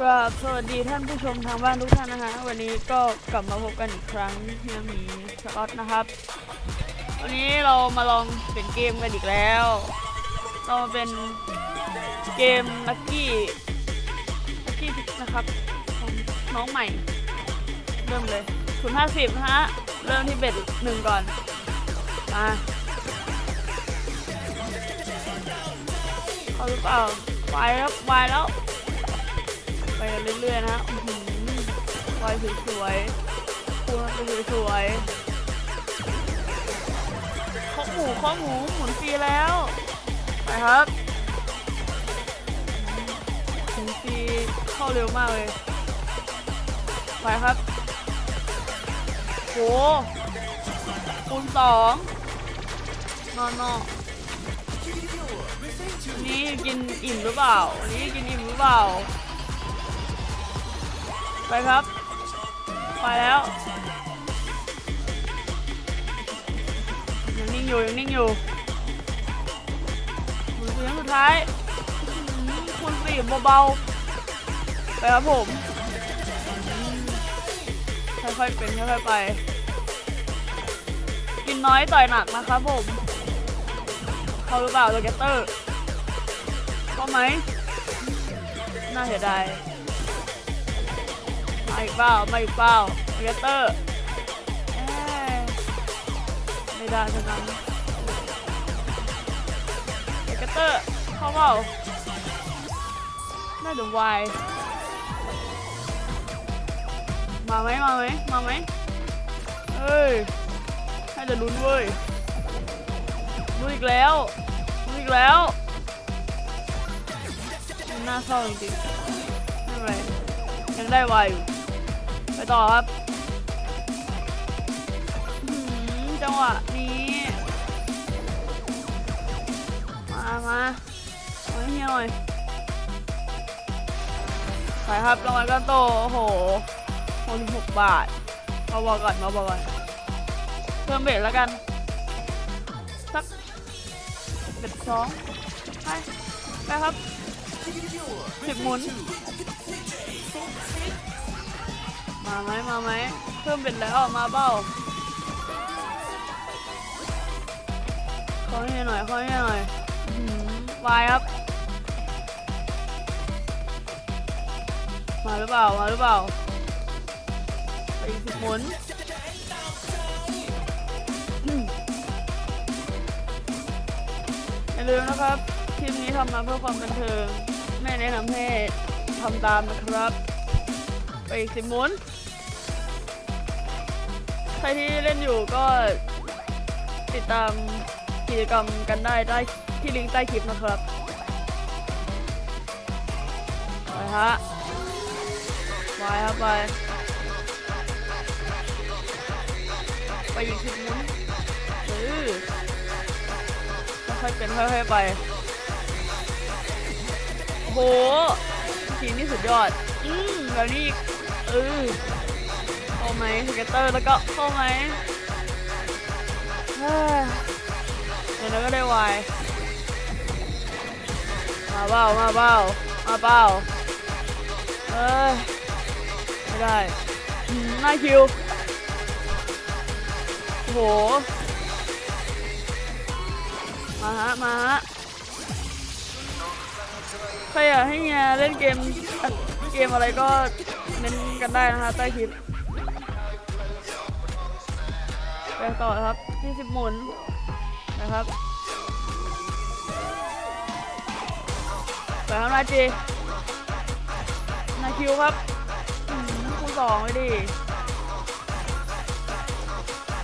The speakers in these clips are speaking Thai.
กราบสวัสดีท่านผู้ชมทางบ้านทุกท่านนะคะวันนี้ก็กลับมาพบกันอีกครั้งที่มีสล็อตนะครับ วันนี้เรามาลองเป็นเกมกันอีกแล้ว เรามาเป็นเกมลักกี้ลักกี้นะครับน้องใหม่ เริ่มเลยศูนย์ห้าสิบนะฮะเริ่มที่เบ็ดหนึ่งก่อนมาเอาหรือเปล่าวายแล้ววายแล้ว ไปเรื่อยๆนะอื้อหือยสวยๆคูณไปสวยๆข้อหมูข้อหมูหมุนฟรีแล้ว ไปครับหมุนฟรีเข้าเร็วมากเลย ไปครับโหคูณสองนอนนอนนี้กินอิ่มหรือเปล่านนี้กินอิ่มหรือเปล่า ไปครับ ไปแล้วยังนิ่งอยู่ยังนิ่งอยู่หมุนเสียงสุดท้ายคุณสี่เบาๆไปครับผมค่อยๆเป็นค่อยๆไป กินน้อยต่อยหนักนะครับผมเขาหรือเปล่าโรเกตเตอร์ก็ไหมน่าเสียดาย อีกเปล่ามาอีกเปล่าเกเตอร์ไม่ได้ทั้งนั้นเกเตอร์เข้าเปล่าน่าจะวายมาไหมมาไหมมาไหมเอ้ยน่าจะลุ้นเว้ยลุ้นอีกแล้วลุ้นอีกแล้วน่าเศร้าจริงๆไม่เป็นไรยังได้วายอยู่ ต่อครับจังหวะนี้ มามาเอาให้เฮียหน่อยไปครับรางวัลก้อนโต โอ้โห66บาทมาบอกก่อนมาบอกก่อน เพิ่มเบ็ดแล้วกัน สักเบ็ดสองไป ไปครับสิบหมุน มาไหมมาไหมเพิ่มเป็นแล้วมาเบ้าขอให้หน่อยขอให้หน่อยอื้อหือวายครับ มาหรือเปล่า มาหรือเปล่าไปอีกสิบหมุนอืมอย่าลืมนะครับ คลิปนี้ทำมาเพื่อความบันเทิง ไม่แนะนำให้ทำตามนะครับ ไปอีกสิบหมุน ใครที่เล่นอยู่ก็ติดตามกิจกรรมกันได้ได้ที่ลิงก์ใต้คลิปนะครับไปฮะไปครับไปไปอีกสิบหมุนเออค่อยๆเป็นค่อยๆไปโหทีนี่สุดยอด อืมแบบนี้เออ เข้าไหมสเก็ตเตอร์แล้วก็เข้าไหมเฮ้ยเดี๋ยวก็ได้วายมาเบ้ามาเบ้ามาเบ้าเอ้ยไม่ได้หน้าคิวโอ้โหมาฮะมาฮะใครอยากให้เฮียเล่นเกมเกมอะไรก็เม้นกันได้นะคะใต้คลิป ไปต่อครับ20หมุนนะครับไปครับนาจีนาคิวครับคู่สองเลยดิ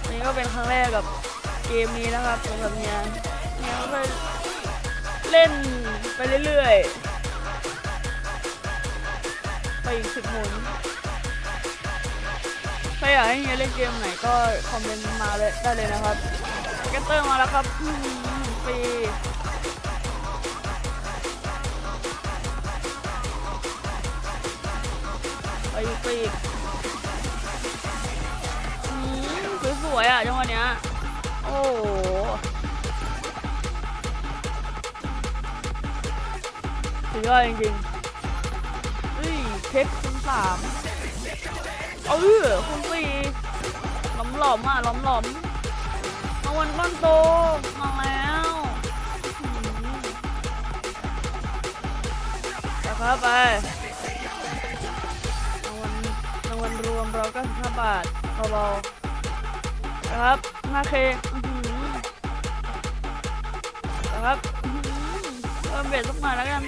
นี่ก็เป็นครั้งแรกกับเกมนี้นะครับสำหรับเนี่ยเนี่ยก็เคยเล่นไปเรื่อยๆไปอีกสิบหมุนาอยากให้เฮียเล่นเกมไหนก็คอมเมนต์มาเลยได้เลยนะครับสเก็ตเตอร์มาแล้วครับอืมฟรีไปอีไปอีกอืมสวยๆอะจังหวะเนี้ยโอ้โหสุดยอดจริงๆเฮ้ยเพชรคูณสาม เออคูณสี่หลอมหลอมๆอะหลอมหลอมๆรางวัลก้อนโตมาแล้วนะครับไปรางวัลรางวัลรวมเราก็ห้าบาทเบาๆนะครับห้าเคนะครับอื้ออเพิ่มเบ็ดสักหน่อยแล้วกัน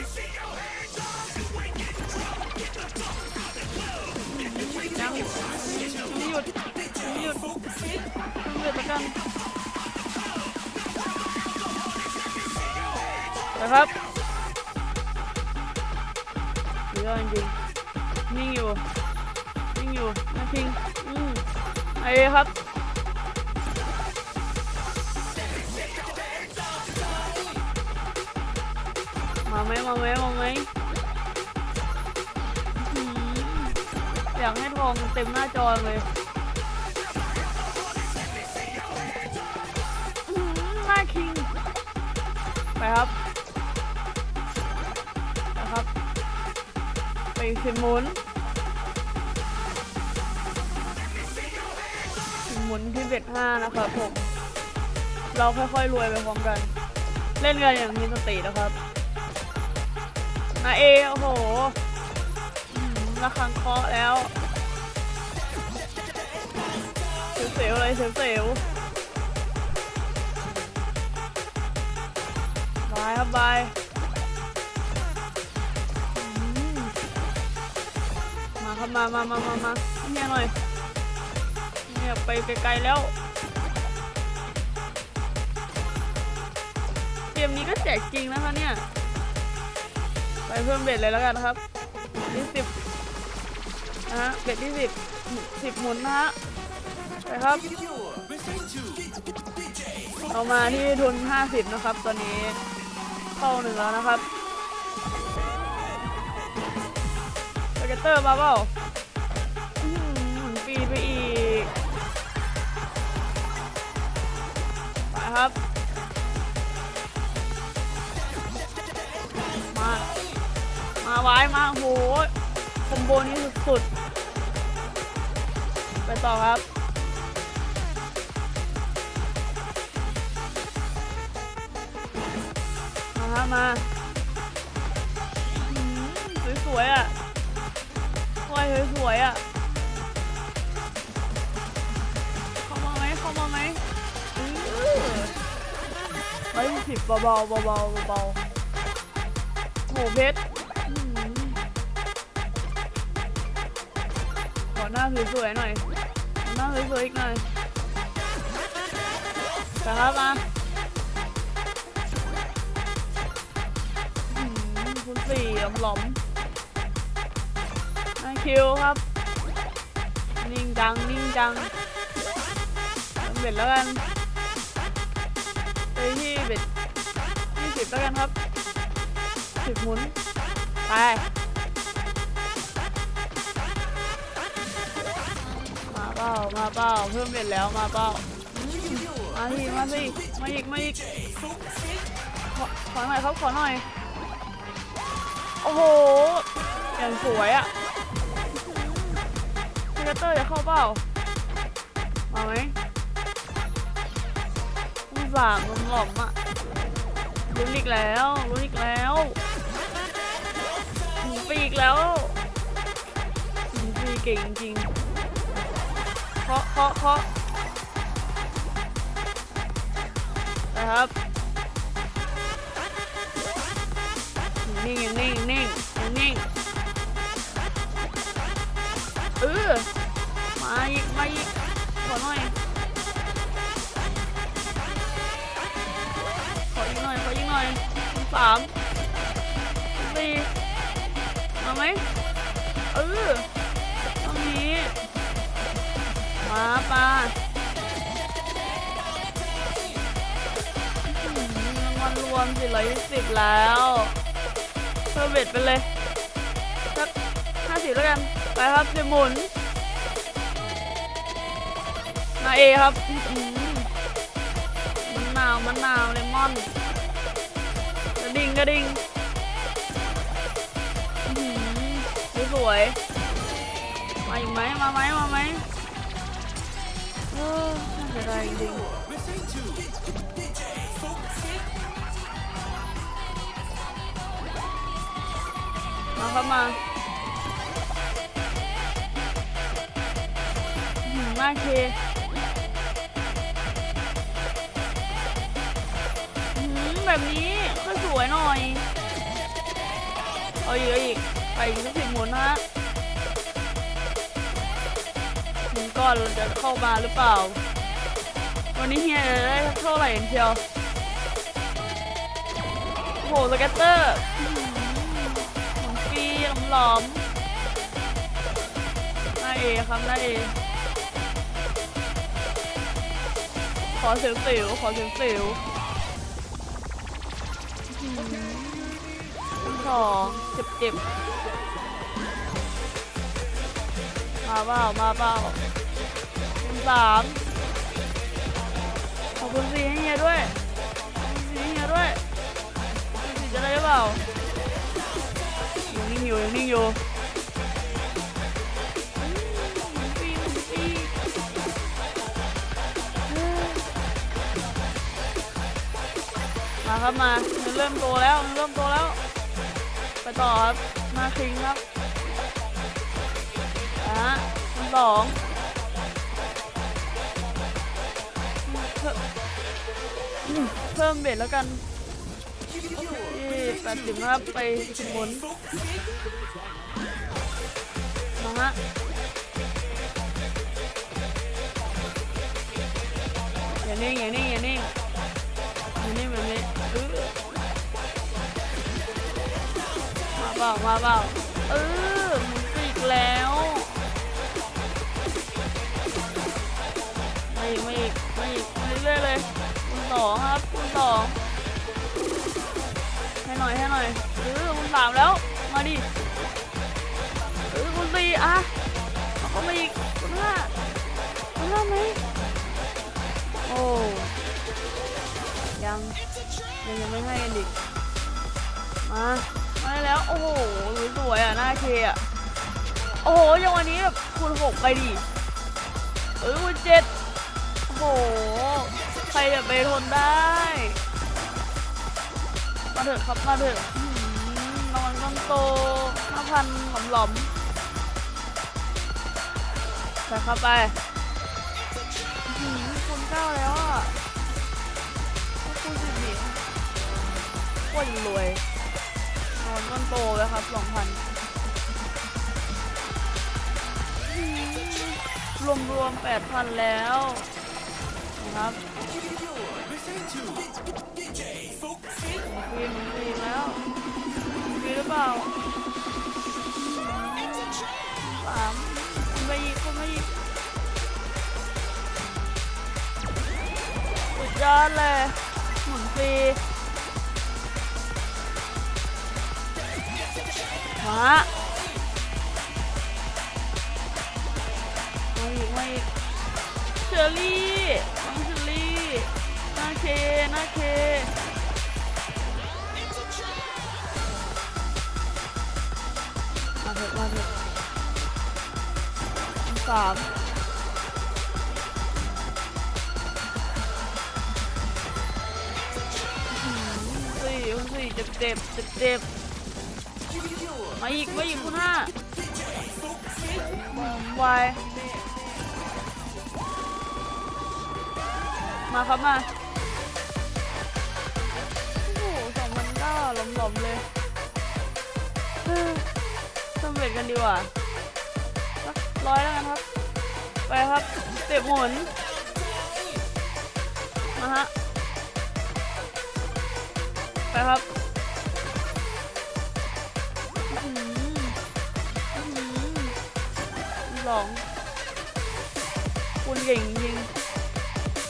หยุดหยุดต้องเดือดละกันนะครับเยอะจริงนิ่งอยู่นิ่งอยู่นาทิงอืมไอ้ครับมาไหมมาไหมมาไหม อยากให้ทองเต็มหน้าจอเลยหน้าคิง ไปครับ นะครับ ไปสิหมุนสิหมุนที่เบ็ดห้านะครับผม เราค่อยๆรวยไปพร้อมกัน เล่นกันอย่างมีสตินะครับนาเอโอ้โห ระคังเคาะแล้วเสียวๆเลยเสียวๆบายครับบายมาครับมามามามามาเนี่ยหน่อยเนี่ยไปไกลๆแล้วเกมนี้ก็แจกจริงนะคะเนี่ย ไปเพิ่มเบ็ดเลยแล้วกันครับที่สิบ นะฮะเบ็ดที่สิบสิบหมุนนะฮะไปครับเรามาที่ทุนห้าสิบนะครับ ตอนนี้เข้าหนึ่งแล้วนะครับสเกตเตอร์มาเปล่าหมุนปีไปอีก ไปครับ มา มาไว้มาโหคอมโบนี้สุดๆ ไปต่อครับ มาฮะมาสวยๆอะควายสวยๆอะ เข้ามาไหมเข้ามาไหมอื้อร้อยยี่สิบเบาๆเบาๆเบาๆโหเพชรอื้อหือขอหน้าสวยๆหน่อย ขอหน้าสวยๆอีกหน่อยไปครับมาอืมคุณสี่หลอมๆนาคิวครับ นิ่งจัง นิ่งจังเอาเบ็ดแล้วกันไปที่เบ็ดยี่สิบแล้วกันครับสิบหมุน ไป เปล่ามาเปล่าเพิ่มเบ็ดแล้วมาเปล่ามาสิมาสิมาอีกมาอีกขอขอหน่อยครับขอหน่อย โอ้โหอย่างสวยอะสเกตเตอร์จะเข้าเปล่ามาไหมมีสามมันหลอมอะลุ้นอีกแล้วลุ้นอีกแล้วปอีกแล้วปีเก่งจริงาะเคาะเคาะนะครับนิ่งนิ่งนิ่งอย่างนิ่งเออมาอีกมาอีกขอหน่อยขออีกหน่อยขออีกหน่อยสามสี่มาไหมเออ ปลาอื้อหือรางวัลรวมสี่ร้อยสิบแล้วเพิ่มเบ็ดไปเลยสักห้าสิบแล้วกัน ไปครับเจหมุนนาเอครับอื้อหือมันนาวมันนาวเลมอนกระดิ่งกระดิ่งอื้อหือสวยมาอีกไหมมาไหมมาไหม จะได้จริงมาครับมาหือน่าเคหือแบบนี้ก็สวยหน่อย เอาอีกเอาอีก ไปอีกสักสิบหมุนนะฮะหมุนก่อนเราจะเข้ามาหรือเปล่า วันนี้เฮียได้เท่าไหร่กันเชียวโหสเก็ตเตอร์อื้อหือหมุนฟรีหลอมๆหน้าเอครับน้าเอขอเสียวสิวขอเสียวสิวๆอื้อหือสองเจ็บเจ็บมาเปล่ามาเปล่าสาม คุณสีให้เฮียด้วยขอบคุณสีให้เฮียด้วยคุณสีจะได้หรือเปล่ายังนิ่งอยู่ยังนิ่งอยู่มาครับมามันเริ่มโตแล้วมันเริ่มโตแล้ว ไปต่อครับมาคิงครับอะคนสอง พิ่มเบ็ดแล้วกันที่แปดสิบนะครับไปสิบหมุนมาฮะอย่านิ่งอย่านิ่งอย่านิ่งอย่านิ่งแบบนี้มาเปล่ามาเปล่าเออมุนปีกแล้วมาอีกมาอีกมาอีกมาเรื่อยเลยคุณสองครับ สองให้หน่อยให้หน่อยเออคุณสามแล้ว มาดิเออคุณสี่อะเอาเข้ามาอีกคุณห้าคุณห้าไหมโอ้ยังยังยังไม่ให้กันดิมามาแล้วโอ้โหสวยอะหน้าเคอะโอ้โหยังวันนี้แบบคูณหกไปดิเออคูณเจ็ดโอ้โห ใครจะไปทนได้ มาเถอะครับมาเถอะอื้อหือรางวัลก้อนโตห้าพันหลอมๆใส่เข้าไปหือคูณเก้าแล้วอะคูณสิบนี่โคตรวย นอนต้นโตแล้วครับสองพันรวมรวมแปดพันแล้วนะครับ มันฟรีแล้วฟรีหรือเปล่าสามคุณไปอีกคุณไปอีกสุดยอดเลยหมุนฟรีมามาอีกมาอีกเชอรี่เชอรี่หน้า เคหน้าเคมาเถอะมาเถอะสามอื้อหือสี่คุณสี่เจ็บเจ็บเจ็บเจ็บมาอีกมาอีกคุณห้าไวายมาครับมา หลอมๆเลยสำเร็จกันดีกว่าร้อยแล้วกันครับ ไปครับเตะหมุนมาฮะ ไปครับอือหืออื้อหือสองคุณเก่งจริง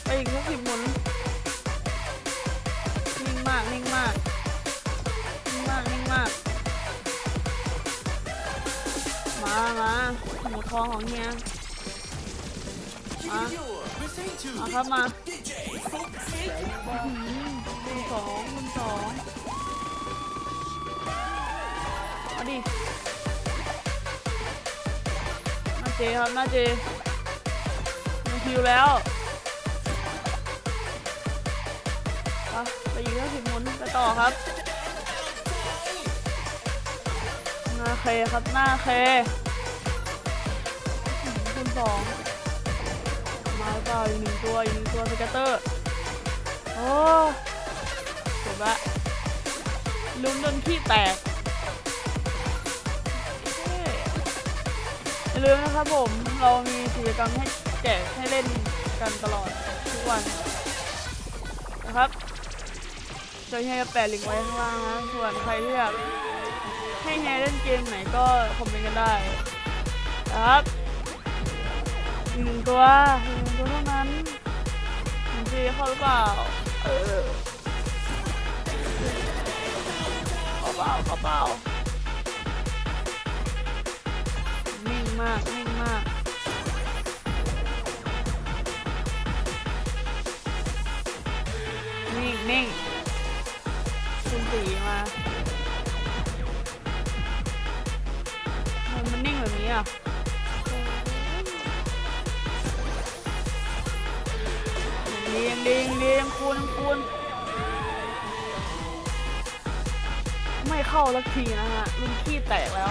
ไปอีกสักสิบหมุนนิ่งมากนิ่งมาก มาหมูทองของเฮียมามาครับมาอื้อหือคุณสองคุณสองเอาดิเจครับหน้าเจมีคิวแล้วไปยิงแล้วสิบหมุนไปต่อครับหน้าเคครับหน้าเคอื้อหือคุณ สองมาหรือเปล่าอีกหนึ่งตัวอีกหนึ่งตัวสเกตเตอร์โอ้จบละลุ้นจนขี้แตกเย้อย่าลืมนะครับผมเรามีกิจกรรมให้แจกให้เล่นกันตลอดทุกวันนะครับจะให้แปะลิงก์ไว้ข้างล่างนะส่วนใครที่อยากให้แฮเล่นเกมไหนก็คอมเมนต์กันได้นะครับ หนึ่งตัวหนึ่งตัวเท่านั้นหนึ่งทีเข้าหรือเปล่า เออเข้าเปล่าเข้าเปล่านิ่งมากนิ่งมากนิ่งนิ่ง เรียงเรียงเรียงคูณคูณไม่เข้าสักทีนะฮะลุงขี้แตกแล้ว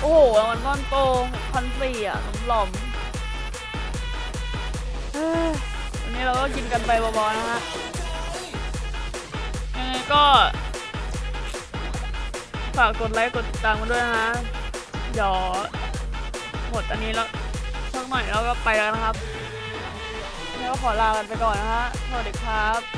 โอ้โหรางวัลก้อนโตพันสี่อะสมหล่อมวันนี้เราก็กินกันไปบาๆนะฮะยังไงก็ ฝากกดไลค์กดติดตามกันด้วยนะฮะเดี๋ยวหมดอันนี้แล้วสักหน่อยเราก็ไปแล้วนะครับ ก็ขอลากันไปก่อนนะฮะสวัสดีครับ